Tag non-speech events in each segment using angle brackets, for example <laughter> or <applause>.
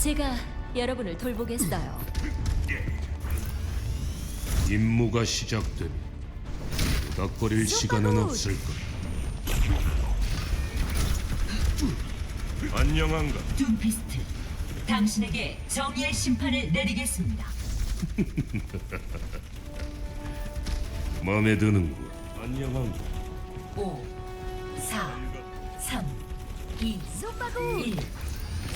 제가 여러분을 돌보겠어요. 임무가 시작되면 부닥거릴 시간은 없을 거야. 안녕한가? 둠피스트, 당신에게 정의의 심판을 내리겠습니다. <laughs> 마음에 드는군. 안녕한가? 5, 4, 3, 2, 1.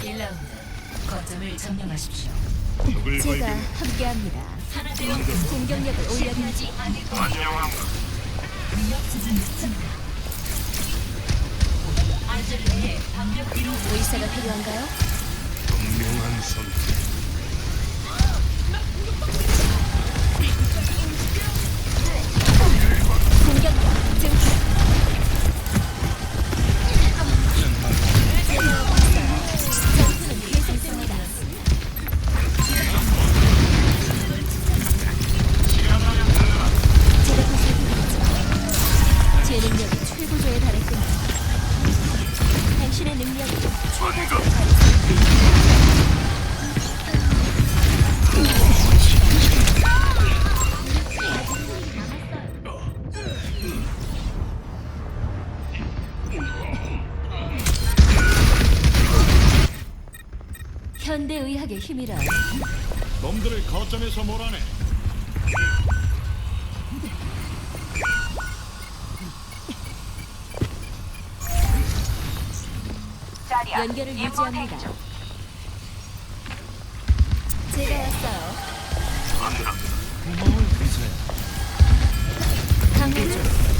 1라운드. 거점을 점령하십시오. 제가 발견. 함께합니다. 공격력을 올려드리지. 뒤로 의사가 필요한가요? 분명한 선택. 현대 의학의 힘이라 놈들을 거점에서 몰아내. 연결을 유지합니다. 제가 왔어요. 고마워, 의사야. 강호조.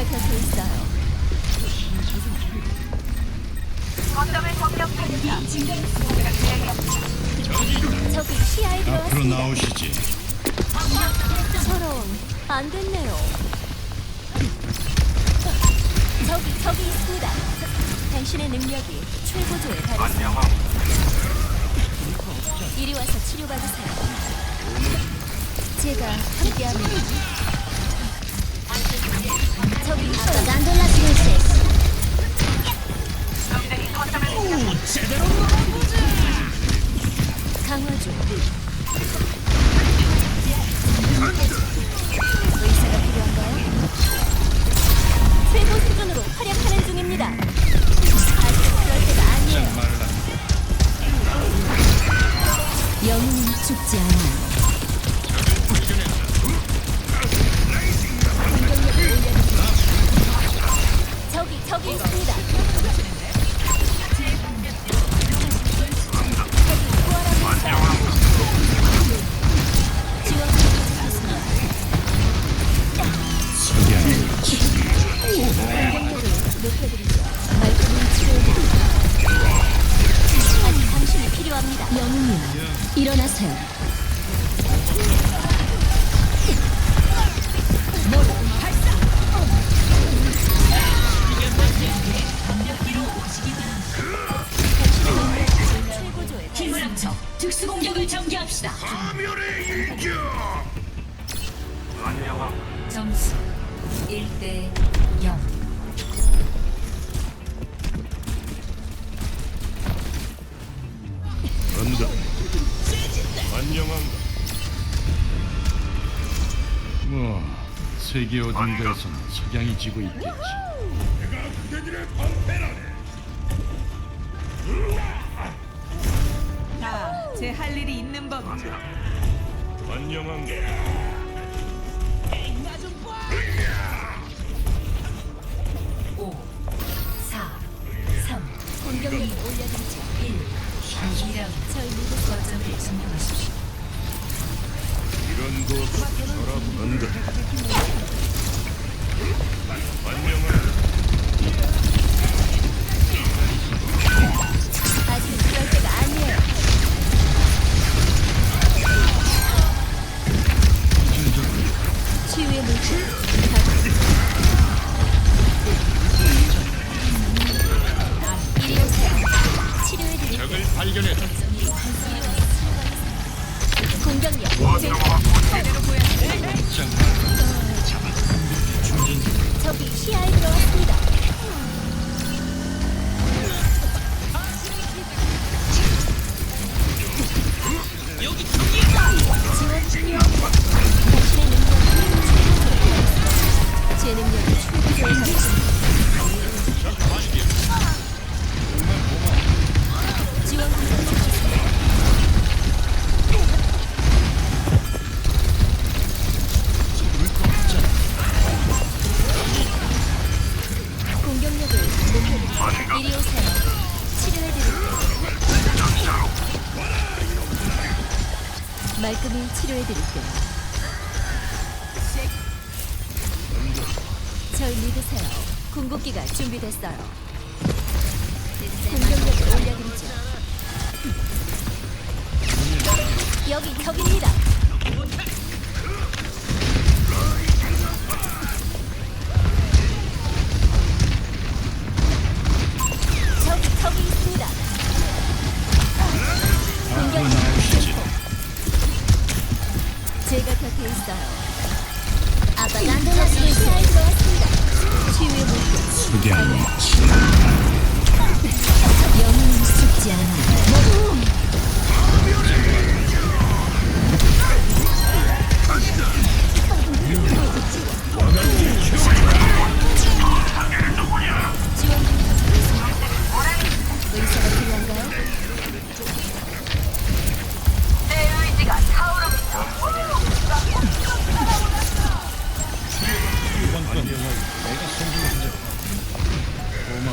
제가 곁에 있어요. 저기 시야에 앞으로 들어왔습니다. 나오시지. 저런 안 됐네요. 저기 저기 있습니다. 당신의 능력이 최고조에 달했습니다. 이리 와서 치료받으세요. 제가 함께합니다. 이 필요합니다. 영웅이요. 일어나세요. 특수 공격을 전개합시다. 점수 1대 0. 간다. 안녕한가? 뭐 세계 어딘 데서는 석양이 지고 있겠지. 다 제 할 일이 있는 법이죠. 안녕한가? 오, 사, 삼, 공격력을 올려드리죠. 1. 2라운드. 절 믿으세요. 거점을 점령하십시오. 이런 거 살아본다. 안녕한 적이 시야에 들어왔습니다. 치료해드릴게요. 절 믿으세요. 궁극기가 준비됐어요. 공격력을 올려드리죠. 여기 적입니다. 그게 아니야. 영웅은 죽지 않아.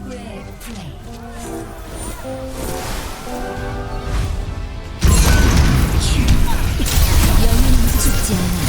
최고의 영웅은 죽지 않아.